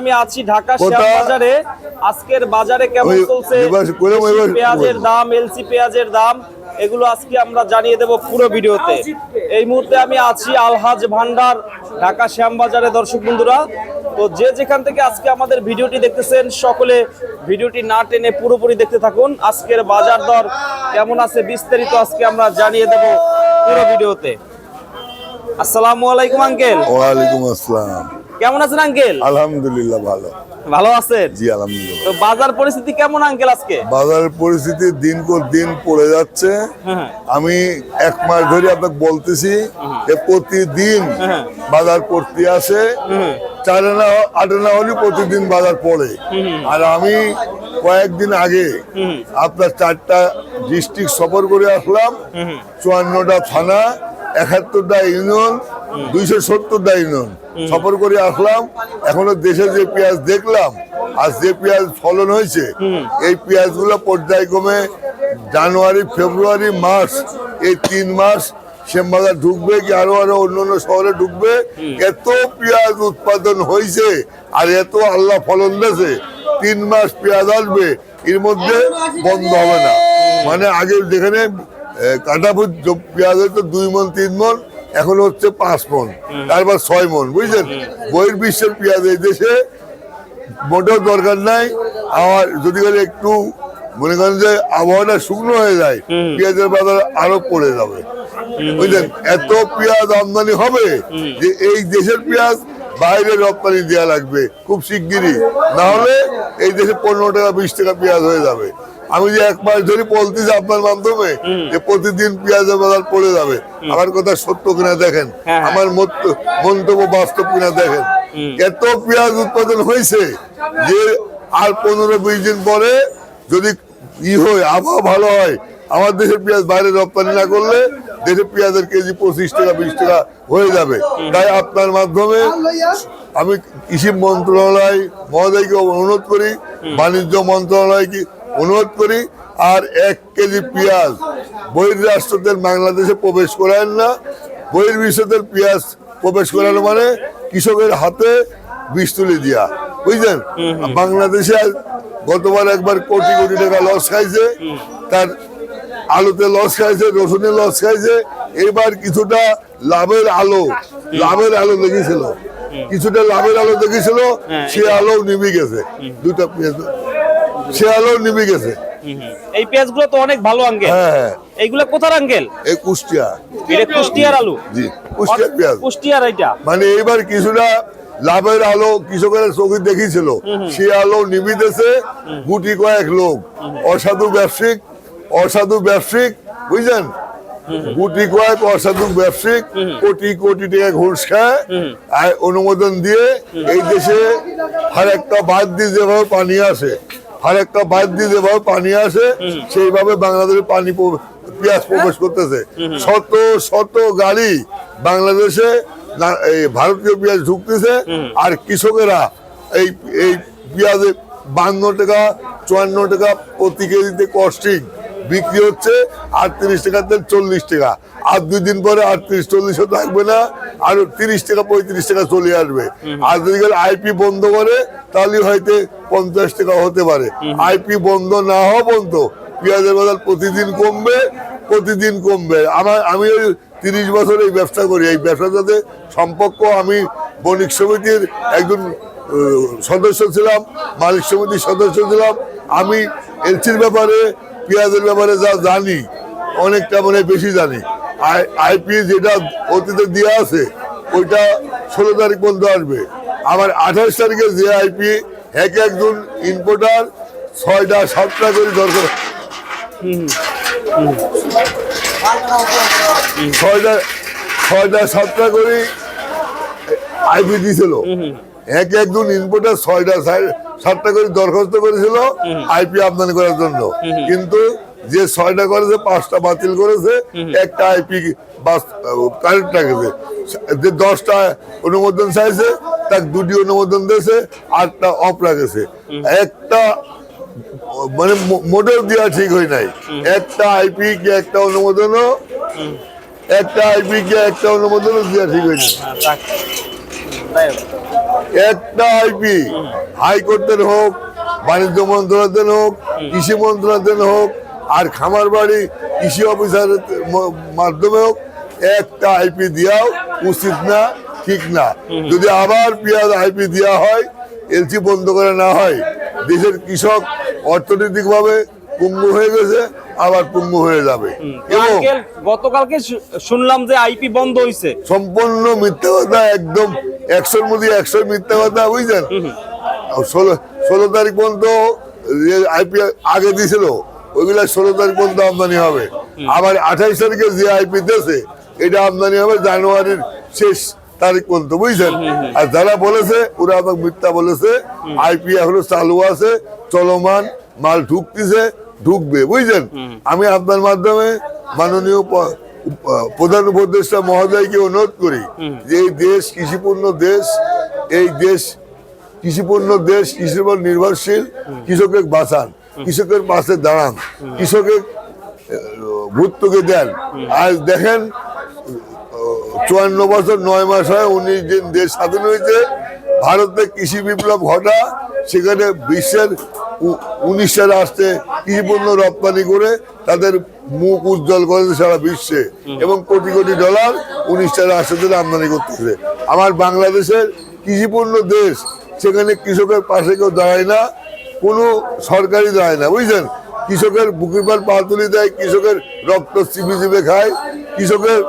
আমি আছি ঢাকা? বাজারে আজকের বাজারে কেমন চলছে? পেঁয়াজের দাম এলসি পেঁয়াজের দাম এগুলো আজকে আমরা জানিয়ে দেব পুরো ভিডিওতে। এই মুহূর্তে আমি আছি আলহাজ ভান্ডার ঢাকা শ্যামবাজারে দর্শক বন্ধুরা। তো যে যেখান থেকে আজকে আমাদের ভিডিওটি দেখতেছেন সকলে ভিডিওটি না টেনে পুরোপুরি দেখতে থাকুন। আজকের বাজার দর কেমন আছে বিস্তারিত আজকে আমরা জানিয়ে দেব পুরো ভিডিওতে। আসসালামু আলাইকুম আঙ্কেল। ওয়ালাইকুম আসসালাম। কেমন আছেন আঙ্কেল? আলহামদুলিল্লাহ ভালো। ভালো আছেন? জি আলহামদুলিল্লাহ। তো বাজার পরিস্থিতি কেমন আঙ্কেল আজকে? বাজারের পরিস্থিতি দিন পর দিন পড়ে যাচ্ছে। হ্যাঁ আমি এক মাস ধরে আপনাকে বলতেছি যে প্রতিদিন হ্যাঁ। বাজার করতে আসে। চার আনা আট আনা হলে প্রতিদিন বাজার পড়ে। আর আমি কয়েকদিন আগে আপনার চারটা ডিস্ট্রিক্ট সফর করে আসলাম। চুয়ান্নটা থানা একাত্তরটা ইউনিয়ন দুইশো সত্তরটা ইউনিয়ন। সফর করে আসলাম। এখনও দেশে যে পেঁয়াজ দেখলাম আর যে পেঁয়াজ ফলন হয়েছে এই পেঁয়াজগুলো পর্যায়ক্রমে জানুয়ারি ফেব্রুয়ারি মার্চ এই তিন মাস শ্যামবাজার ঢুকবে কি আরও আরও অন্য অন্য শহরে ঢুকবে? এত পেঁয়াজ উৎপাদন হয়েছে আর এত আল্লাহ ফলন দিয়েছে তিন মাস পেঁয়াজ আসবে এর মধ্যে বন্ধ হবে না। মানে আগে যেখানে কাটা পেঁয়াজ হতো দুই মন তিন মন এখন হচ্ছে পাঁচ মন তারপর ছয় মন বুঝলেন বইয়ের বিশ্বের পেঁয়াজ এই দেশে মোটেও দরকার নাই। আমার যদি একটু মনে করেন যে আবহাওয়াটা শুকনো হয়ে যায় পেঁয়াজের বাজার আরও পড়ে যাবে। বুঝলেন? এত পেঁয়াজ আমদানি হবে যে এই দেশের পেঁয়াজ বাইরে রপ্তানি দেওয়া লাগবে খুব শিগগিরই। না হলে এই দেশে পনেরো টাকা বিশ টাকা পেঁয়াজ হয়ে যাবে। আমি যে এক মাস ধরে বলতেছি আপনার মাধ্যমে যে প্রতিদিন পেঁয়াজের বাজার পড়ে যাবে। আমার কথা সত্য কিনা দেখেন? হ্যাঁ। আমার মত- মন্তব্য বাস্তব কিনা দেখেন? এত পেঁয়াজ উৎপাদন হয়েছে যে আর পনেরো বিশ দিন পরে যদি ই হয় আবহাওয়া ভালো হয় আমার দেশের পেঁয়াজ বাইরে রপ্তানি না করলে দেশের পেঁয়াজের কেজি পঁচিশ টাকা বিশ টাকা হয়ে যাবে। তাই আপনার মাধ্যমে আমি কৃষি মন্ত্রণালয় মহোদয়কে অনুরোধ করি বাণিজ্য মন্ত্রণালয়কে অনুরোধ করি আর এক কেজি পেঁয়াজ বহির্রাষ্ট্রদের বাংলাদেশে প্রবেশ করায় না। বহির্বিশ্বদের পেঁয়াজ প্রবেশ করানো মানে কৃষকের হাতে বিষ তুলে দিয়া। বুঝলেন? বাংলাদেশে গতবার একবার কোটি কোটি টাকা লস খাইছে তার আলুতে লস খাইছে রসুনে লস খাইছে এবার কিছুটা লাভের আলো লাভের আলো দেখেছিল। কিছুটা লাভের আলো দেখেছিল হ্যাঁ, সে আলো নিভে গেছে। দুটা পেঁয়াজ সে আলো নিভে গেছে। এই পেঁয়াজগুলো তো অনেক ভালো আঙ্কেল হ্যাঁ এইগুলো কোথার আঙ্কেল এই কুষ্টিয়া। এটা কুষ্টিয়ার আলু? জি কুষ্টিয়া পেঁয়াজ। কুষ্টিয়ার এটা মানে এবার কিছুটা লাভের আলো কৃষকের চোখে দেখিছিল। সে আলো নিবিতেছে গুটি কয়েক লোক। অসাধু ব্যবসায়িক অসাধু ব্যবসায়িক বুঝলেন? গুটি কয়েক অসাধু ব্যবসায়িক কোটি কোটি টাকা ঘুষ খায় আর অনুমোদন দিয়ে এই দেশে আর একটা বাদ দিয়ে যেভাবে পানি আসে আর একটা বাদ দিয়ে যেভাবে পানি আসে সেইভাবে বাংলাদেশে পানি পেঁয়াজ প্রবেশ করতেছে। শত শত গাড়ি বাংলাদেশে ভারতীয় পেঁয়াজ ঢুকতেছে আর কৃষকেরা এই এই পেঁয়াজে বান্ন টাকা চুয়ান্ন টাকা প্রতি কেজিতে কস্টিং বিক্রি হচ্ছে আটত্রিশ টাকাতে চল্লিশ টাকা। আর দুই দিন পরে আটত্রিশ চল্লিশও থাকবে না আর তিরিশ টাকা পঁয়ত্রিশ টাকা চলে আসবে। আর যদি আইপি বন্ধ করে তাহলে হয়তো পঞ্চাশ টাকা হতে পারে। আইপি বন্ধ না হওয়া বন্ধ পেঁয়াজের বাজার প্রতিদিন কমবে প্রতিদিন কমবে। আমার আমি ওই তিরিশ বছর এই ব্যবসা করি। এই ব্যবসার সাথে সম্পর্ক, আমি বণিক সমিতির একজন সদস্য ছিলাম, মালিক সমিতির সদস্য ছিলাম। আমি এলসির ব্যাপারে, পেঁয়াজের ব্যাপারে যা জানি, অনেকটা মানে বেশি জানি। আইপি যেটা অতীতে দেওয়া আছে, ওইটা ষোলো তারিখ পর্যন্ত আসবে। আমার আঠাশ তারিখে যে আইপি, এক একজন ইম্পোর্টার ছয়টা, সাতটা করে দরকার। ছয়টা ছয়টা, সাতটা করে আইপি দিছিল। এক একজন ইনপুটার ছয়টা সাতটা করে দরখাস্ত করেছিল আইপি আমদানি করার জন্য। কিন্তু যে ছয়টা করেছে, পাঁচটা বাতিল করেছে, একটা আইপি কারেক্ট রাখেছে যে দশটা অনুমোদন চাইছে, তাকে দুটি অনুমোদন দিয়েছে, আটটা অফ রাখেছে একটা মানে মোটেও দেওয়া ঠিক হয় নাই। একটা আইপি কি একটা অনুমোদনও? একটা আইপি কে একটা অনুমোদনও দেওয়া ঠিক হ্যাঁ, তাই হোক। একটা আইপি হাইকোর্টের হোক বাণিজ্য মন্ত্রণালয়ের হোক কৃষি মন্ত্রণালয়ের হোক আর খামার বাড়ি কৃষি অফিসারের মাধ্যমে হোক একটা আইপি দেওয়াও উচিত না ঠিক না। যদি আবার পেঁয়াজ আইপি দেওয়া হয় এলসি বন্ধ করে না হয় দেশের কৃষক অর্থনৈতিকভাবে পুঙ্গু হয়ে গেছে আবার পুঙ্গু হয়ে যাবে। এবং গতকালকে শুনলাম যে আইপি বন্ধ হয়েছে সম্পূর্ণ মিথ্যা কথা একদম একশোর মধ্যে একশো মিথ্যা কথা বুঝছেন ষোলো ষোলো তারিখ পর্যন্ত আইপিএল আগে দিছিল ওইগুলা ষোলো তারিখ পর্যন্ত আমদানি হবে। আবার আঠাইশ তারিখে যে আইপি দিয়েছে এটা আমদানি হবে জানুয়ারির শেষ তারিখ পর্যন্ত বুঝছেন? আর যারা বলেছে ওরা আমাকে মিথ্যা বলেছে। আইপি এখনও চালু আছে চলমান মাল ঢুকতেছে ঢুকবে বুঝছেন? আমি আপনার মাধ্যমে মাননীয় প্রধান উপদেষ্টা মহোদয়কে অনুরোধ করি যে এই দেশ কৃষিপূর্ণ দেশ এই দেশ কৃষিপূর্ণ দেশ কৃষির উপর নির্ভরশীল কৃষকের বাঁচান কৃষকের পাশে দাঁড়ান কৃষকের ভর্তুকি দেন। আজ দেখেন চুয়ান্ন বছর, নয় মাস হয়, উনিশ দিন দেশ স্বাধীন হয়েছে। ভারতে কৃষি বিপ্লব ঘটা, সেখানে বিশ্বের উনিশটা রাষ্ট্রে কৃষি পণ্য রপ্তানি করে তাদের মুখ উজ্জ্বল করেছে সারা বিশ্বে এবং কোটি কোটি ডলার উনিশটা রাষ্ট্র থেকে আমদানি করতেছে। আমার বাংলাদেশের কৃষিপূর্ণ দেশ, সেখানে কৃষকের পাশে কেউ দাঁড়ায় না, কোনো সরকারি দাঁড়ায় না। বুঝছেন কৃষকের বুকের পার পা তুলি দেয়, কৃষকের রক্ত চিপে চিপে খায়, কৃষকের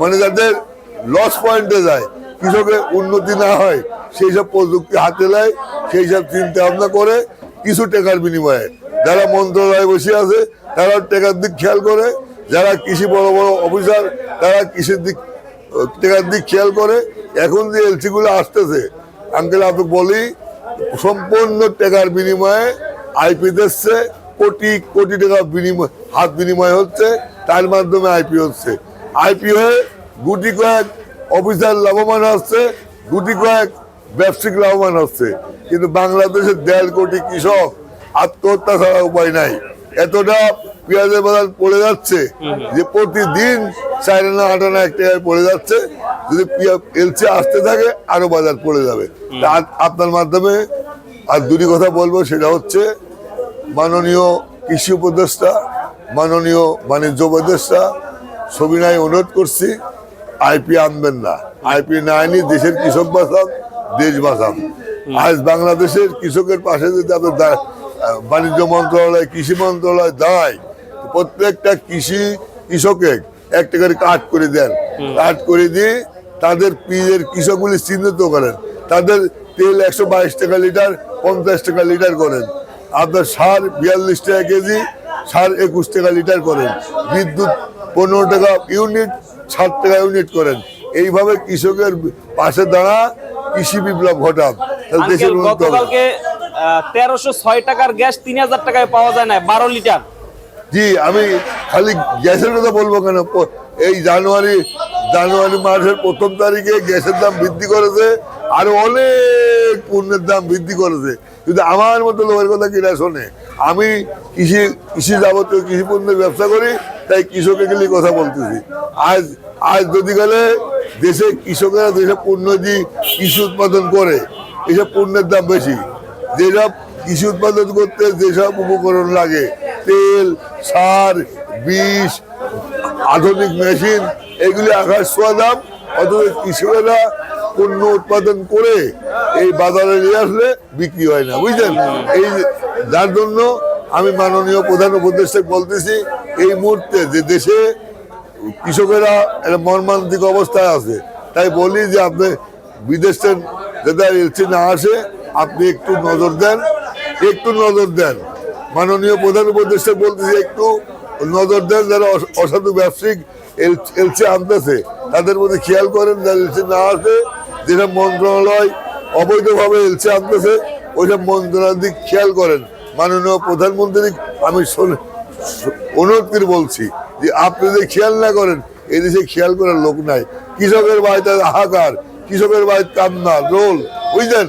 মানে যাদের লস পয়েন্টে যায়। কৃষকের উন্নতি না হয়, সেই সব প্রযুক্তি হাতে নেয়, সেই সব চিন্তা ভাবনা করে কিছু টাকার বিনিময়ে। যারা মন্ত্রণালয়ে বসে আছে তারা টাকার দিক খেয়াল করে। যারা কৃষি বড় বড় অফিসার, তারা কৃষির দিক, টাকার দিক খেয়াল করে। এখন যে এলসিগুলো আসতেছে আঙ্কেল আপনাকে বলি, সম্পূর্ণ টাকার বিনিময়ে আইপি দিচ্ছে, কোটি কোটি টাকা বিনিময়, হাত বিনিময় হচ্ছে, তার মাধ্যমে আইপি হচ্ছে। আইপি হয়ে গুটি কয়েক অফিসার লাভবান হচ্ছে, গুটি কয়েক ব্যবসায়িক লাভবান হচ্ছে। কিন্তু বাংলাদেশের দেড় কোটি কৃষক আত্মহত্যা ছাড়া উপায় নাই। এতটা পেঁয়াজের বাজার পড়ে যাচ্ছে যে প্রতিদিন চার আনা, আট আনা এক টাকায় পড়ে যাচ্ছে। যদি এলসি আসতে থাকে, আরও বাজার পড়ে যাবে। আপনার মাধ্যমে আর দুটি কথা বলব, সেটা হচ্ছে মাননীয় কৃষি উপদেষ্টা, মাননীয় বাণিজ্য উপদেষ্টা, সবিনয় অনুরোধ করছি। আইপি আনবেন না। আইপি না আনি দেশের কৃষক বাঁচান দেশ বাঁচান। আজ বাংলাদেশের কৃষকের পাশে যদি আপনার বাণিজ্য মন্ত্রণালয় কৃষি মন্ত্রণালয় দাঁড়ায় প্রত্যেকটা কৃষি কৃষকের একটা করে কাট করে দেন। কাট করে দিয়ে তাদের পিজের কৃষকগুলি চিহ্নিত করেন। তাদের তেল একশো বাইশ টাকা লিটার পঞ্চাশ টাকা লিটার করেন। আপনার সার বিয়াল্লিশ টাকা কেজি সার একুশ টাকা লিটার করেন। বিদ্যুৎ পনেরো টাকা ইউনিট ষাট টাকা ইউনিট করেন। এইভাবে কৃষকের পাশে দাঁড়া কৃষি বিপ্লব ঘটান। দেশের গতকালকে তেরোশো ছয় টাকার গ্যাস তিন হাজার টাকায় পাওয়া যায় না বারো লিটার। জি আমি খালি গ্যাসের কথা বলব কেন? এই জানুয়ারি জানুয়ারি মাসের প্রথম তারিখে গ্যাসের দাম বৃদ্ধি করেছে আর অনেক পণ্যের দাম বৃদ্ধি করেছে। কিন্তু আমার মতো লোকের কথা কিনা শোনে। আমি কৃষি কৃষি যাবতীয় কৃষি পণ্যের ব্যবসা করি, তাই কৃষকের গেলে কথা বলতেছি। আজ আজ যদি গেলে দেশে কৃষকেরা যেসব পণ্য দিয়ে কৃষি উৎপাদন করে, এসব পণ্যের দাম বেশি। যেসব কৃষি উৎপাদন করতে যেসব উপকরণ লাগে, তেল, সার, বিষ, আধুনিক মেশিন, এগুলি আকাশ ছোঁয়া দাম, অথচ কৃষকেরা পণ্য উৎপাদন করে এই বাজারে নিয়ে আসলে বিক্রি হয় না, বুঝলেন? এই যার জন্য আমি মাননীয় প্রধান উপদেষ্টাকে বলতেছি, এই মুহূর্তে যে দেশে কৃষকেরা একটা মর্মান্তিক অবস্থায় আছে, তাই বলি যে আপনি বিদেশের যাতে এলসি না আসে, আপনি একটু নজর দেন, একটু নজর দেন। মাননীয় প্রধান উপদেষ্টা বলতেছি, একটু নজর দেন যারা অস- অসাধু ব্যবসায়িক এলসি আনতেছে, তাদের মধ্যে খেয়াল করেন যারা এলসি না আসে, যেসব মন্ত্রণালয় অবৈধভাবে এলসি আনতেছে, ওইসব মন্ত্রণালয় দিক খেয়াল করেন। মাননীয় প্রধানমন্ত্রী, আমি অনুরোধ করে বলছি যে আপনি যদি খেয়াল না করেন, এদেশে খেয়াল করার লোক নাই। কৃষকের বাড়িতে হাহাকার, কৃষকের বাড়িতে কান্না রোল, বুঝলেন?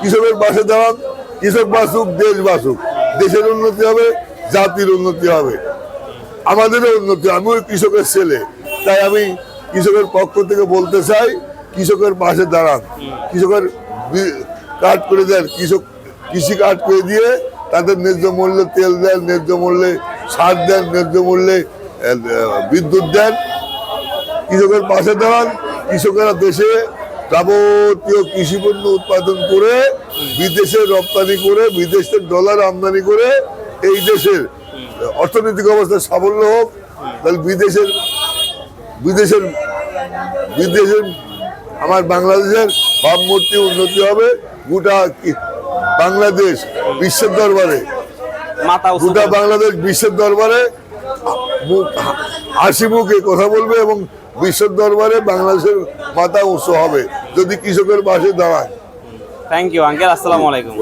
কৃষকের পাশে দাঁড়ান, কৃষক বাসুক, দেশ বাসুক। দেশের উন্নতি হবে, জাতির উন্নতি হবে। আমাদেরও উন্নতি আমিও কৃষকের ছেলে। তাই আমি কৃষকের পক্ষ থেকে বলতে চাই, কৃষকের পাশে দাঁড়ান। কৃষকের কাট করে দেন, কৃষক কৃষি কাট করে দিয়ে তাদের ন্যায্য মূল্যে তেল দেন, ন্যায্য মূল্যে সার দেন, ন্যায্য মূল্যে বিদ্যুৎ দেন। কৃষকের পাশে দাঁড়ান, কৃষকেরা দেশে যাবতীয় কৃষি পণ্য উৎপাদন করে, বিদেশে রপ্তানি করে বিদেশের ডলার আমদানি করে, এই দেশের অর্থনৈতিক অবস্থা সাফল্য হোক, তাহলে বিদেশের বিদেশের বিদেশের, আমার বাংলাদেশের ভাবমূর্তি উন্নতি হবে, গোটা বাংলাদেশ বিশ্বের দরবারে গোটা বাংলাদেশ বিশ্বের দরবারে হাসি মুখে কথা বলবে এবং বিশ্বের দরবারে বাংলাদেশের মাথা উঁচু হবে। যদি কৃষকের পাশে দাঁড়ায়। থ্যাংক ইউ আঙ্কেল আসসালামু। আলাইকুম